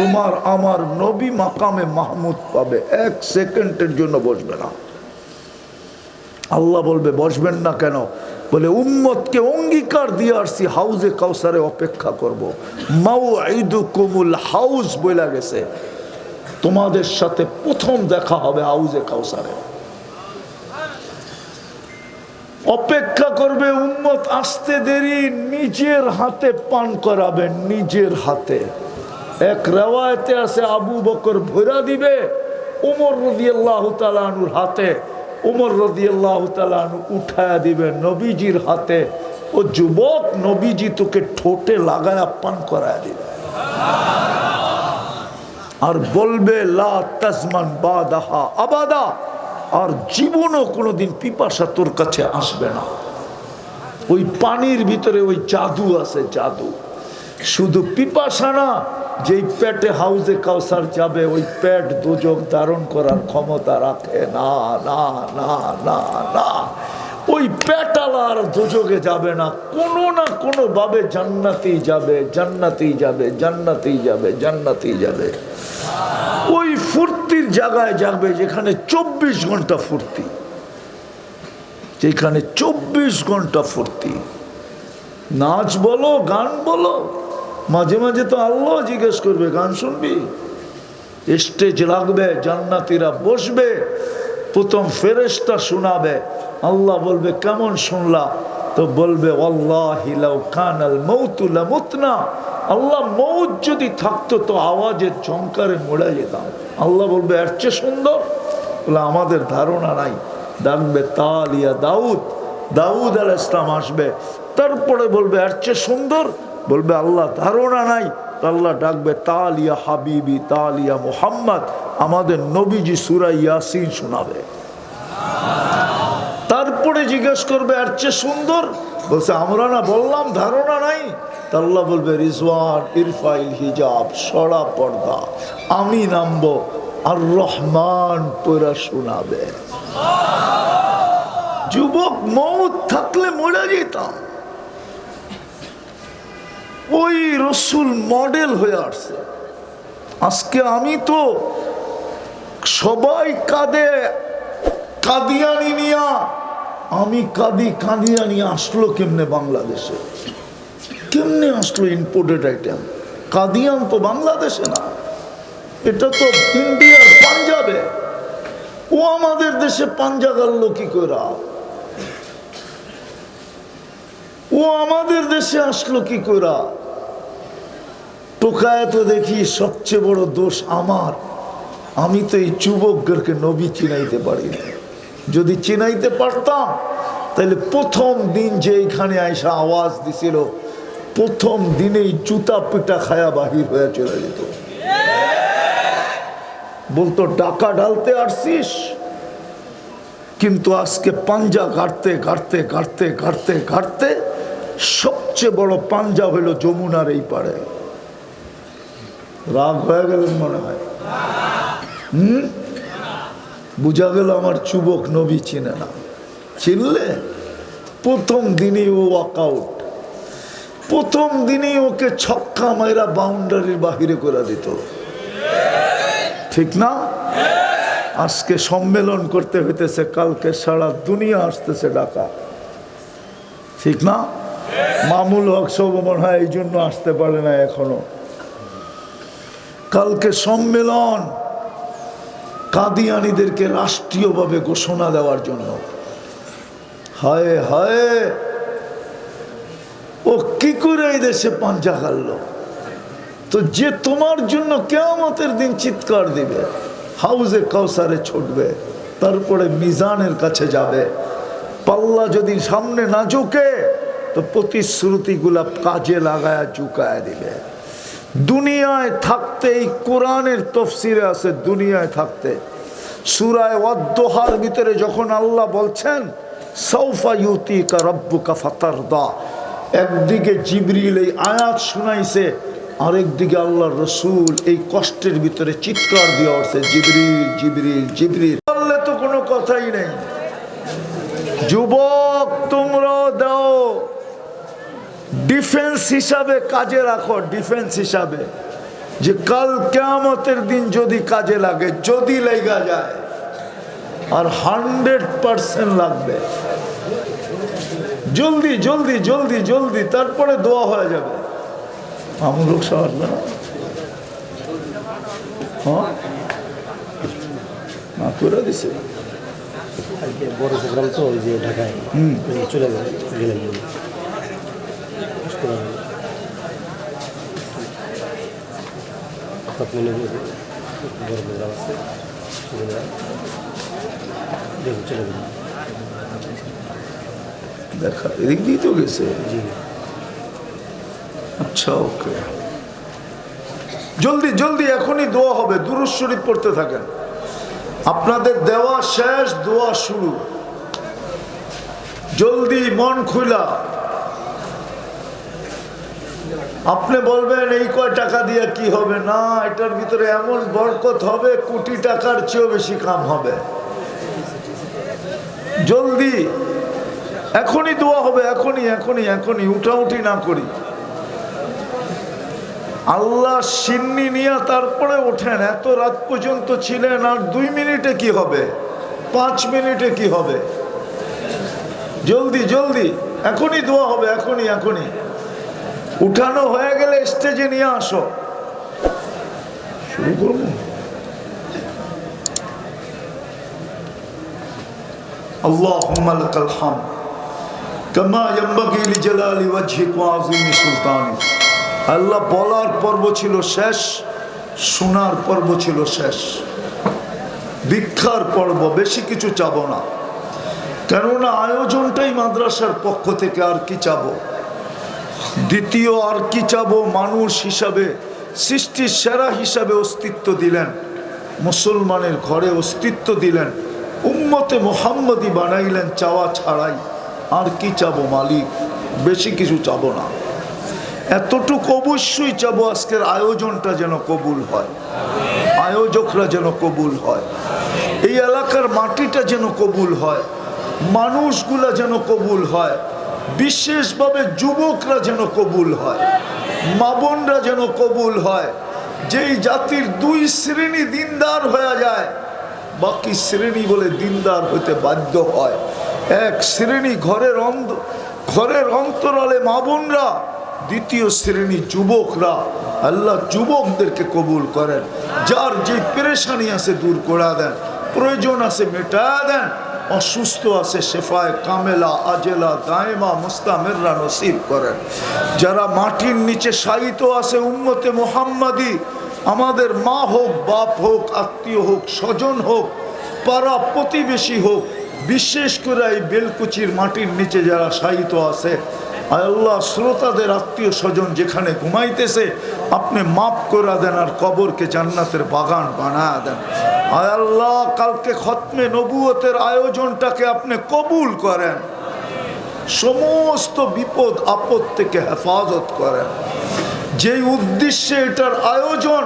তোমার আমার নবী মাকামে মাহমুদ পাবে। এক সেকেন্ডের জন্য বসবে না। আল্লাহ বলবে, বসবেন না কেন? বলে, উম্মতকে অঙ্গীকার দিয়ে আসছি, হাউজে কাউসারে অপেক্ষা করব। মাউ ঈদু কুমুল হাউস বইলা গেছে। তোমাদের সাথে প্রথম দেখা হবে হাউজে কাউসারে। অপেক্ষা করবে, উম্মত আসতে দেরি, নিজের হাতে পান করাবেন নিজের হাতে। এক রেওয়ায়তে আছে আবু বকর ভরা দিবে, উমর রদি আল্লাহ তালানুর হাতে, উমর রদি আল্লাহ তালানু উঠায়া দিবে নবীজির হাতে, ও যুবক নবীজি তোকে ঠোঁটে লাগায়া পান করায় দিবে। আর বলবে, লা তাজমান বাদাহা আবাদা, আর জীবনও কোনোদিন পিপাসা তোর কাছে আসবে না। ওই পানির ভিতরে ওই জাদু আছে, জাদু। শুধু পিপাসা না, যেই পেটে হাউজে কাউসার যাবে, ওই পেট দুযোগ ধারণ করার ক্ষমতা রাখে। না না না না না। ওই পেটালা আর দুযোগে যাবে না, কোনো না কোনো ভাবে জান্নাতেই যাবে জান্নাতেই যাবে জান্নাতেই যাবে জান্নাতেই যাবে। ওই ফুর্তির জায়গায় যাবে যেখানে চব্বিশ ঘণ্টা ফুর্তি। যেখানে চব্বিশ ঘণ্টা ফুর্তি। নাচ বলো, গান বলো মাঝে মাঝে তো আল্লাহ জিজ্ঞেস করবে, গান শুনবি? স্টেজ লাগবে, জান্নাতিরা বসবে, প্রথম ফেরেস্তা শোনাবে। আল্লাহ বলবে, কেমন শুনলা? তো বলবে আল্লাহ মৌত যদি থাকতো, তো আওয়াজের চমকারে মরে যেতাম। আল্লাহ বলবে, এর চেয়ে সুন্দর? বলে, আমাদের ধারণা নাই। ডাকবে, তালিয়া দাউদ। দাউদ আল ইসলাম আসবে। তারপরে বলবে, এর চেয়ে সুন্দর? বলবে, আল্লাহ, ধারণা নাই। আল্লাহ ডাকবে, তালিয়া হাবিবি, তালিয়া মোহাম্মদ। আমাদের নবীজি সুরা ইয়াসিন শোনাবে। তারপরে জিজ্ঞেস করবে এর চেয়ে সুন্দর? বলছে, আমরা না বললাম, ধারণা নাই। আল্লাহ বলবে, রিজওয়ান, ইরফাইল হিজাব সরা পর্দা, আমি নামবো, আর রহমান পরা শোনাবে। যুবক মৌত থাকলে মরে যেতাম। ওই রসুল মডেল হয়ে আসছে। আজকে আমি তো সবাই কাঁদে, কাদিয়ানি নিয়া আমি কাঁদি কাদিয়ানি আসলো কেমনে বাংলাদেশে? কেমনে আসলো ইম্পোর্টেড আইটেম কাদিয়ান তো বাংলাদেশে না। এটা তো ইন্ডিয়ার পাঞ্জাবে। ও আমাদের দেশে পাঞ্জা গাল্লো কি করে ও আমাদের দেশে আসলো কি করে টোকায় তো দেখি সবচেয়ে বড় দোষ আমার। আমি তো এই যুবকদেরকে নবী চিনাইতে পারি যদি চিনাইতে পারতাম, তাহলে প্রথম দিন যে এইখানে আইসা আওয়াজ দিছিল, প্রথম দিনেই জুতা পিটা খায়া বাহির হয়ে চলে যেত। বলতো টাকা ঢালতে আসছিস? কিন্তু আজকে পাঞ্জা গাড়তে গাড়তে গাড়তে গাড়তে গাড়তে সবচেয়ে বড় পাঞ্জা হলো যমুনার এই পারে রাগ হয়ে গেলেন মনে হয়। হুম? বুঝা গেল আমার চুবক নবী চিনে না। চিনলে? প্রথম দিনই ও ওয়াকআউট প্রথম দিনই ওকে ছক্কা মাইরা বাউন্ডারির বাহিরে করে দিত। ঠিক না? আজকে সম্মেলন করতে হইতেছে, কালকে সারা দুনিয়া আসতেছে ঢাকা। ঠিক না? মামুল হক সব মনে হয় এই জন্য আসতে পারে না এখনও। কালকে সম্মেলন। কাদিয়ানিদেরকে রাষ্ট্রীয়ভাবে ঘোষণা দেওয়ার জন্য। হায় হায়। ও কি করে এই দেশে পাঞ্জা খাললো? তো যে তোমার জন্য কেয়ামতের দিন চিৎকার দিবে, হাউজে কাউসারে ছুটবে, তারপরে মিজানের কাছে যাবে। পাল্লা যদি সামনে না ঝুঁকে, তো প্রতিশ্রুতিগুলা কাজে লাগায় চুকায় দিবে। দুনিয়ায় থাকতে এই কোরআনের তফসিরে আছে, দুনিয়ায় থাকতে। সুরায় অদ্দোহার ভিতরে যখন আল্লাহ বলছেন সৌফা ইউতি কা রব্বুকা দা একদিকে জিবরিল এই আয়াত শুনাইছে, আরেকদিকে আল্লাহ রসুল এই কষ্টের ভিতরে চিৎকার দিয়ে উঠছে, জিবরিল জিবরিল জিবরিল বললে তো কোনো কথাই নেই। যুবক তোমরা দাও। ডিফেন্স হিসাবে কাজে রাখো ডিফেন্স হিসাবে। যে কাল কেয়ামতের দিন যদি কাজে লাগে যদি লেগা যায় আর হান্ড্রেড পার্সেন্ট লাগবে। জলদি জলদি জলদি জলদি তারপরে দোয়া হয়ে যাবে। আমলোক সবার না? হ্যাঁ? না করে দিছে। বড় প্রোগ্রাম তো ওই যে ঢাকায়। চলে গেলেন। বড় প্রোগ্রাম আছে দেখুন চলে দেখা এদিক তো গেছে আচ্ছা ওকে জলদি জলদি এখনই দোয়া হবে দুরুজ শরীফ পড়তে থাকেন আপনাদের দেওয়া শেষ দোয়া শুরু। জলদি মন খুলা আপনি বলবেন, এই কয় টাকা দিয়ে কি হবে? না, এটার ভিতরে এমন বরকত হবে, কোটি টাকার চেয়েও বেশি কাম হবে। জলদি, এখনই দোয়া হবে, এখনই এখনই এখনই, উঠাউঠি না করি। আল্লাহ সিন্নি নিয়ে তারপরে ওঠেন, এত রাত পর্যন্ত ছিলেন, আর দুই মিনিটে কি হবে? পাঁচ মিনিটে কি হবে? জলদি জলদি, এখনই দোয়া হবে, এখনই এখনই। উঠানো হয়ে গেলে স্টেজে নিয়ে আসো শুরু করবো اللهم لك الحمد كما ينبغي لجلال وجهك وعظيم سلطانك আল্লাহ বলার পর্ব ছিল শেষ শোনার পর্ব ছিল শেষ ভিক্ষার পর্ব বেশি কিছু চাব না কেননা আয়োজনটাই মাদ্রাসার পক্ষ থেকে আর কি চাবো দ্বিতীয় আর কি চাবো মানুষ হিসাবে, সৃষ্টির সেরা হিসাবে অস্তিত্ব দিলেন। মুসলমানের ঘরে অস্তিত্ব দিলেন। উম্মতে মোহাম্মদি বানাইলেন চাওয়া ছাড়াই। আর কি চাবো মালিক? বেশি কিছু চাবো না। এতটুকু অবশ্যই চাবো আজকের আয়োজনটা যেন কবুল হয়। আয়োজকরা যেন কবুল হয়। এই এলাকার মাটিটা যেন কবুল হয়। মানুষগুলা যেন কবুল হয়। বিশেষভাবে যুবকরা যেন কবুল হয়, মা বোনরা যেন কবুল হয়। যেই জাতির দুই শ্রেণি দিনদার হয়ে যায়, বাকি শ্রেণি বলে দিনদার হতে বাধ্য হয়। এক শ্রেণি ঘরের অন্ধ, ঘরের অন্তরালে মা বোনরা, দ্বিতীয় শ্রেণি যুবকরা। আল্লাহ যুবকদেরকে কবুল করেন। যার যে পেরেশানি আছে দূর করা দেন, প্রয়োজন আছে মেটা দেন। অসুস্থ আছে, শেফায় কামেলা, আজেলা, দায়মা, মুস্তামেররা নসিব করেন। যারা মাটির নিচে শায়িত আছে, উম্মতে মোহাম্মদী, আমাদের মা হোক, বাপ হোক, আত্মীয় হোক, স্বজন হোক, পাড়া প্রতিবেশী হোক, বিশেষ করে এই বেলকুচির মাটির নিচে যারা শায়িত আছে, আল্লাহ শ্রোতাদের আত্মীয় স্বজন যেখানে ঘুমাইতেছে, আপনি মাফ করে দেন আর কবরকে জান্নাতের বাগান বানায় দেন। আল্লাহ, কালকে খতমে নবুয়তের আয়োজনটাকে আপনি কবুল করেন। সমস্ত বিপদ আপদ থেকে হেফাজত করেন। যেই উদ্দেশ্যে এটার আয়োজন